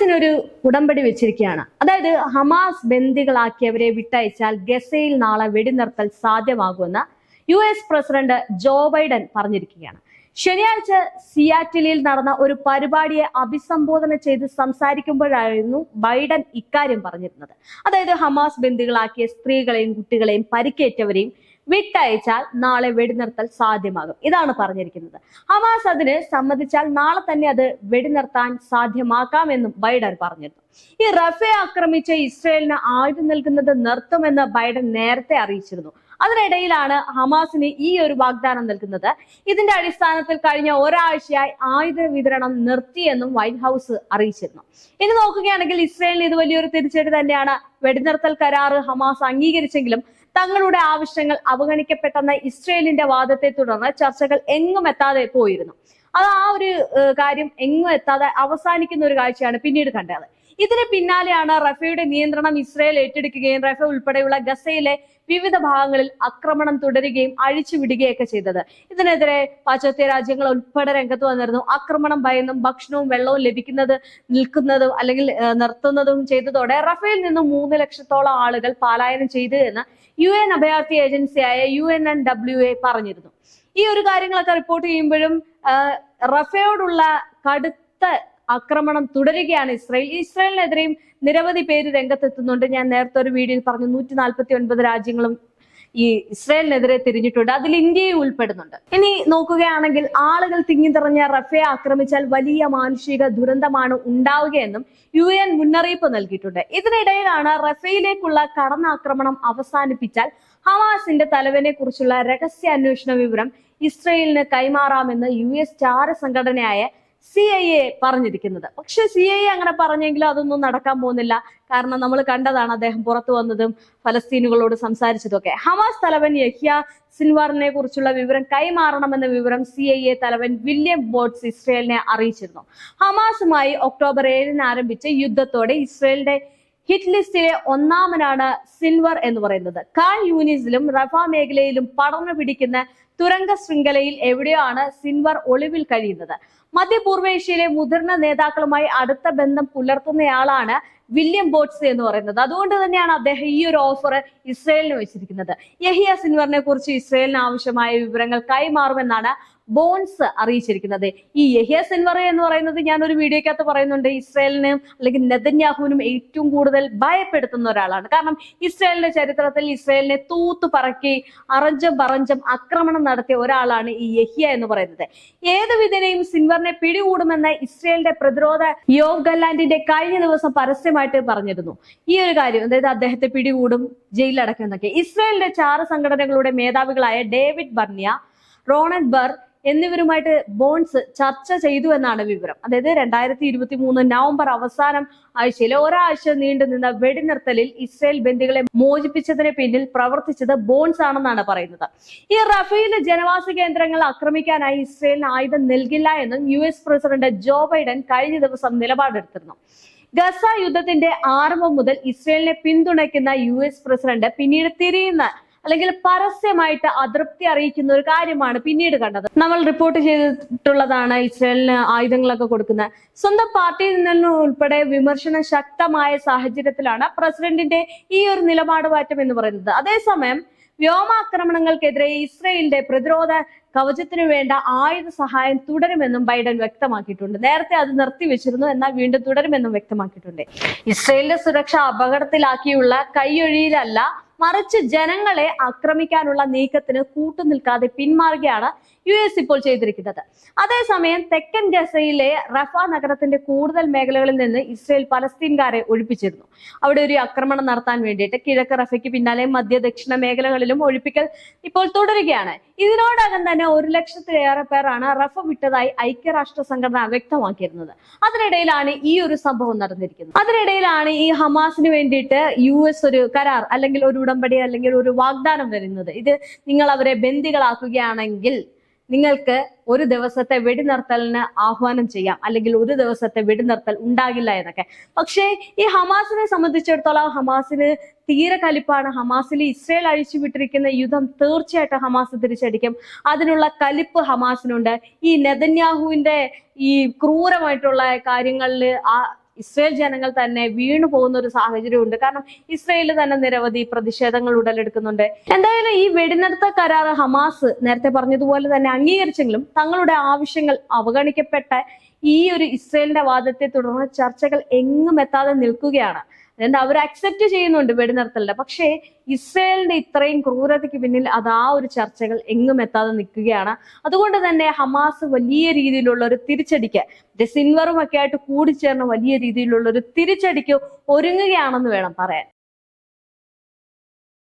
ഹമാസിനൊരു ഉടമ്പടി വെച്ചിരിക്കുകയാണ്. അതായത് ഹമാസ് ബന്ദികളാക്കിയവരെ വിട്ടയച്ചാൽ ഗസയിൽ നാളെ വെടിനിർത്തൽ സാധ്യമാകുമെന്ന് U S president Joe Biden പറഞ്ഞിരിക്കുകയാണ്. ശനിയാഴ്ച സിയാറ്റിലിൽ നടന്ന ഒരു പരിപാടിയെ അഭിസംബോധന ചെയ്ത് സംസാരിക്കുമ്പോഴായിരുന്നു ബൈഡൻ ഇക്കാര്യം പറഞ്ഞിരുന്നത്. അതായത് ഹമാസ് ബന്ദികളാക്കിയ സ്ത്രീകളെയും കുട്ടികളെയും പരിക്കേറ്റവരെയും വിട്ടയച്ചാൽ നാളെ വെടിനിർത്തൽ സാധ്യമാകും. ഇതാണ് പറഞ്ഞിരിക്കുന്നത്. ഹമാസ് അതിന് സമ്മതിച്ചാൽ നാളെ തന്നെ അത് വെടിനിർത്താൻ സാധ്യമാക്കാമെന്നും ബൈഡൻ പറഞ്ഞിരുന്നു. ഈ റഫേ ആക്രമിച്ച ഇസ്രയേലിന് ആയുധം നൽകുന്നത് നിർത്തുമെന്ന് ബൈഡൻ നേരത്തെ അറിയിച്ചിരുന്നു. അതിനിടയിലാണ് ഹമാസിന് ഈ ഒരു വാഗ്ദാനം നൽകുന്നത്. ഇതിന്റെ അടിസ്ഥാനത്തിൽ കഴിഞ്ഞ ഒരാഴ്ചയായി ആയുധ വിതരണം നിർത്തിയെന്നും വൈറ്റ് ഹൗസ് അറിയിച്ചിരുന്നു. ഇനി നോക്കുകയാണെങ്കിൽ ഇസ്രയേലിന് ഇത് വലിയൊരു തിരിച്ചടി തന്നെയാണ്. വെടിനിർത്തൽ കരാറ് ഹമാസ് അംഗീകരിച്ചെങ്കിലും തങ്ങളുടെ ആവശ്യങ്ങൾ അവഗണിക്കപ്പെട്ടെന്ന ഇസ്രയേലിന്റെ വാദത്തെ തുടർന്ന് ചർച്ചകൾ എങ്ങും എത്താതെ പോയിരുന്നു. അത് ആ ഒരു കാര്യം എങ്ങും എത്താതെ അവസാനിക്കുന്ന ഒരു കാഴ്ചയാണ് പിന്നീട് കണ്ടത്. ഇതിന് പിന്നാലെയാണ് റഫയുടെ നിയന്ത്രണം ഇസ്രയേൽ ഏറ്റെടുക്കുകയും റഫ ഉൾപ്പെടെയുള്ള ഗസയിലെ വിവിധ ഭാഗങ്ങളിൽ ആക്രമണം തുടരുകയും അഴിച്ചുവിടുകയൊക്കെ ചെയ്തത്. ഇതിനെതിരെ പാശ്ചാത്യ രാജ്യങ്ങൾ ഉൾപ്പെടെ രംഗത്ത് വന്നിരുന്നു. ആക്രമണം ഭയന്നും ഭക്ഷണവും വെള്ളവും ലഭിക്കുന്നത് നിൽക്കുന്നതും അല്ലെങ്കിൽ നിർത്തുന്നതും ചെയ്തതോടെ റഫേൽ നിന്നും മൂന്ന് ലക്ഷത്തോളം ആളുകൾ പാലായനം ചെയ്തു എന്ന് യു എൻ അഭയാർത്ഥി ഏജൻസിയായ U N N W A പറഞ്ഞിരുന്നു. ഈ ഒരു കാര്യങ്ങളൊക്കെ റിപ്പോർട്ട് ചെയ്യുമ്പോഴും റഫയോടുള്ള കടുത്ത ആക്രമണം തുടരുകയാണ് ഇസ്രായേൽ. ഇസ്രായേലിനെതിരെയും നിരവധി പേര് രംഗത്തെത്തുന്നുണ്ട്. ഞാൻ നേരത്തെ ഒരു വീഡിയോയിൽ പറഞ്ഞു നൂറ്റി നാൽപ്പത്തി ഒൻപത് രാജ്യങ്ങളും ഈ ഇസ്രായേലിനെതിരെ തിരിഞ്ഞിട്ടുണ്ട്. അതിൽ ഇന്ത്യയും ഉൾപ്പെടുന്നുണ്ട്. ഇനി നോക്കുകയാണെങ്കിൽ ആളുകൾ തിങ്ങിനിറഞ്ഞ റഫേ ആക്രമിച്ചാൽ വലിയ മാനുഷിക ദുരന്തമാണ് ഉണ്ടാവുകയെന്നും യു എൻ മുന്നറിയിപ്പ് നൽകിയിട്ടുണ്ട്. ഇതിനിടയിലാണ് റഫേയിലേക്കുള്ള കടന്നാക്രമണം അവസാനിപ്പിച്ചാൽ ഹമാസിന്റെ തലവനെ കുറിച്ചുള്ള രഹസ്യ അന്വേഷണ വിവരം ഇസ്രയേലിന് കൈമാറാമെന്ന് യു എസ് ചാര സംഘടനയായ സി ഐ എ പറഞ്ഞിരിക്കുന്നത്. പക്ഷെ സി ഐ എ അങ്ങനെ പറഞ്ഞെങ്കിലും അതൊന്നും നടക്കാൻ പോകുന്നില്ല. കാരണം നമ്മൾ കണ്ടതാണ് അദ്ദേഹം പുറത്തു വന്നതും ഫലസ്തീനുകളോട് സംസാരിച്ചതൊക്കെ ഹമാസ് തലവൻ യഹ്യ സിൻവാറിനെ കുറിച്ചുള്ള വിവരം കൈമാറണമെന്ന വിവരം സി ഐ എ തലവൻ വില്യം ബോട്ട്സ് ഇസ്രയേലിനെ അറിയിച്ചിരുന്നു. ഹമാസുമായി ഒക്ടോബർ ഏഴിന് ആരംഭിച്ച യുദ്ധത്തോടെ ഇസ്രയേലിന്റെ ഹിറ്റ് ലിസ്റ്റിലെ ഒന്നാമനാണ് സിൽവർ എന്ന് പറയുന്നത്. കാൽ യൂനിസിലും റഫ മേഖലയിലും പടർന്നു പിടിക്കുന്ന തുരങ്ക ശൃംഖലയിൽ എവിടെയാണ് സിൽവർ ഒളിവിൽ കഴിയുന്നത്? മധ്യപൂർവേഷ്യയിലെ മുതിർന്ന നേതാക്കളുമായി അടുത്ത ബന്ധം പുലർത്തുന്നയാളാണ് വില്യം ബോട്ട്സ് എന്ന് പറയുന്നത്. അതുകൊണ്ട് തന്നെയാണ് അദ്ദേഹം ഈ ഒരു ഓഫർ ഇസ്രയേലിന് വെച്ചിരിക്കുന്നത്. യഹിയ സിൻവറിനെ കുറിച്ച് ഇസ്രയേലിന് ആവശ്യമായ വിവരങ്ങൾ കൈമാറുമെന്നാണ് ബോൺസ് അറിയിച്ചിരിക്കുന്നത്. ഈ യഹിയ സിൻവർ എന്ന് പറയുന്നത് ഞാൻ ഒരു വീഡിയോക്കകത്ത് പറയുന്നുണ്ട്. ഇസ്രയേലിനും അല്ലെങ്കിൽ നെതന്യാഹുവിനും ഏറ്റവും കൂടുതൽ ഭയപ്പെടുത്തുന്ന ഒരാളാണ്. കാരണം ഇസ്രയേലിന്റെ ചരിത്രത്തിൽ ഇസ്രയേലിനെ തൂത്തു പറക്കി അറഞ്ചം പറഞ്ചം ആക്രമണം നടത്തിയ ഒരാളാണ് ഈ യഹിയ എന്ന് പറയുന്നത്. ഏത് വിധനെയും സിൻവറിനെ പിടികൂടുമെന്ന് ഇസ്രയേലിന്റെ പ്രതിരോധ യോവ് ഗല്ലാൻഡിന്റെ കഴിഞ്ഞ ദിവസം പരസ്യമായിട്ട് പറഞ്ഞിരുന്നു. ഈ ഒരു കാര്യം അതായത് അദ്ദേഹത്തെ പിടികൂടും ജയിലിലടക്കും എന്നൊക്കെ. ഇസ്രയേലിന്റെ ചാറ് സംഘടനകളുടെ മേധാവികളായ ഡേവിഡ് ബർണിയ റോണൻ ബർ എന്നിവരുമായിട്ട് ബോൺസ് ചർച്ച ചെയ്തു എന്നാണ് വിവരം. അതായത് രണ്ടായിരത്തി ഇരുപത്തി മൂന്ന് നവംബർ അവസാനം ആഴ്ചയിലെ ഒരാഴ്ച നീണ്ടുനിന്ന വെടിനിർത്തലിൽ ഇസ്രയേൽ ബന്ദികളെ മോചിപ്പിച്ചതിന് പിന്നിൽ പ്രവർത്തിച്ചത് ബോൺസ് ആണെന്നാണ് പറയുന്നത്. ഈ റഫേൽ ജനവാസ കേന്ദ്രങ്ങൾ ആക്രമിക്കാനായി ഇസ്രയേലിന് ആയുധം നൽകില്ല എന്നും U S president Joe Biden കഴിഞ്ഞ ദിവസം നിലപാടെടുത്തിരുന്നു. ഗസ യുദ്ധത്തിന്റെ ആരംഭം മുതൽ ഇസ്രയേലിനെ പിന്തുണയ്ക്കുന്ന യു എസ് പ്രസിഡന്റ് പിന്നീട് തിരിയുന്ന അല്ലെങ്കിൽ പരസ്യമായിട്ട് അതൃപ്തി അറിയിക്കുന്ന ഒരു കാര്യമാണ് പിന്നീട് കണ്ടത്. നമ്മൾ റിപ്പോർട്ട് ചെയ്തിട്ടുള്ളതാണ് ഇസ്രയേലിന് ആയുധങ്ങളൊക്കെ കൊടുക്കുന്നത്. സ്വന്തം പാർട്ടിയിൽ നിന്ന് ഉൾപ്പെടെ വിമർശനം ശക്തമായ സാഹചര്യത്തിലാണ് പ്രസിഡന്റിന്റെ ഈ ഒരു നിലപാട് മാറ്റം എന്ന് പറയുന്നത്. അതേസമയം വ്യോമാക്രമണങ്ങൾക്കെതിരെ ഇസ്രയേലിന്റെ പ്രതിരോധ കവചത്തിനു വേണ്ട ആയുധ സഹായം തുടരുമെന്നും ബൈഡൻ വ്യക്തമാക്കിയിട്ടുണ്ട്. നേരത്തെ അത് നിർത്തിവെച്ചിരുന്നു എന്നാൽ വീണ്ടും തുടരുമെന്നും വ്യക്തമാക്കിയിട്ടുണ്ട്. ഇസ്രയേലിന്റെ സുരക്ഷ അപകടത്തിലാക്കിയുള്ള കൈയൊഴിയിലല്ല മറിച്ച് ജനങ്ങളെ ആക്രമിക്കാനുള്ള നീക്കത്തിന് കൂട്ടുനിൽക്കാതെ പിന്മാറുകയാണ് യു എസ് ഇപ്പോൾ ചെയ്തിരിക്കുന്നത്. അതേസമയം തെക്കൻ ഗസയിലെ റഫ നഗരത്തിന്റെ കൂടുതൽ മേഖലകളിൽ നിന്ന് ഇസ്രയേൽ പലസ്തീൻകാരെ ഒഴിപ്പിച്ചിരുന്നു. അവിടെ ഒരു ആക്രമണം നടത്താൻ വേണ്ടിയിട്ട് കിഴക്ക് റഫയ്ക്ക് പിന്നാലെ മധ്യ ദക്ഷിണ മേഖലകളിലും ഒഴിപ്പിക്കൽ ഇപ്പോൾ തുടരുകയാണ്. ഇതിനോടകം തന്നെ ഒരു ലക്ഷത്തിലേറെ പേരാണ് റഫ വിട്ടതായി ഐക്യരാഷ്ട്ര സംഘടന വ്യക്തമാക്കിയിരുന്നത്. അതിനിടയിലാണ് ഈ ഒരു സംഭവം നടന്നിരിക്കുന്നത്. അതിനിടയിലാണ് ഈ ഹമാസിന് വേണ്ടിയിട്ട് യു ഒരു കരാർ അല്ലെങ്കിൽ ഒരു ഉടമ്പടി അല്ലെങ്കിൽ ഒരു വാഗ്ദാനം വരുന്നത്. ഇത് നിങ്ങൾ അവരെ ബന്ദികളാക്കുകയാണെങ്കിൽ നിങ്ങൾക്ക് ഒരു ദിവസത്തെ വെടിനിർത്തലിന് ആഹ്വാനം ചെയ്യാം. അല്ലെങ്കിൽ ഒരു ദിവസത്തെ വെടിനിർത്തൽ ഉണ്ടാകില്ല എന്നൊക്കെ. പക്ഷേ ഈ ഹമാസിനെ സംബന്ധിച്ചിടത്തോളം ഹമാസിന് തീരെ കലിപ്പാണ്. ഹമാസിൽ ഇസ്രയേൽ അഴിച്ചു വിട്ടിരിക്കുന്ന യുദ്ധം തീർച്ചയായിട്ടും ഹമാസ് തിരിച്ചടിക്കും. അതിനുള്ള കലിപ്പ് ഹമാസിനുണ്ട്. ഈ നെതന്യാഹുവിന്റെ ഈ ക്രൂരമായിട്ടുള്ള കാര്യങ്ങളിൽ ആ ഇസ്രയേൽ ജനങ്ങൾ തന്നെ വീണു പോകുന്ന ഒരു സാഹചര്യമുണ്ട്. കാരണം ഇസ്രയേലിൽ തന്നെ നിരവധി പ്രതിഷേധങ്ങൾ ഉടലെടുക്കുന്നുണ്ട്. എന്തായാലും ഈ വെടിനിർത്ത കരാർ ഹമാസ് നേരത്തെ പറഞ്ഞതുപോലെ തന്നെ അംഗീകരിച്ചെങ്കിലും തങ്ങളുടെ ആവശ്യങ്ങൾ അവഗണിക്കപ്പെട്ട ഈ ഒരു ഇസ്രയേലിന്റെ വാദത്തെ തുടർന്ന് ചർച്ചകൾ എങ്ങും എത്താതെ നിൽക്കുകയാണ്. എന്താ അവർ അക്സെപ്റ്റ് ചെയ്യുന്നുണ്ട് വെടിനിർത്തലിന്റെ പക്ഷേ ഇസ്രയേലിന്റെ ഇത്രയും ക്രൂരതയ്ക്ക് പിന്നിൽ അത് ആ ഒരു ചർച്ചകൾ എങ്ങും എത്താതെ നിൽക്കുകയാണ്. അതുകൊണ്ട് തന്നെ ഹമാസ് വലിയ രീതിയിലുള്ള ഒരു തിരിച്ചടിക്ക് സിൻവറും ഒക്കെ ആയിട്ട് കൂടിച്ചേർന്ന് വലിയ രീതിയിലുള്ള ഒരു തിരിച്ചടിക്ക് ഒരുങ്ങുകയാണെന്ന് വേണം പറയാൻ.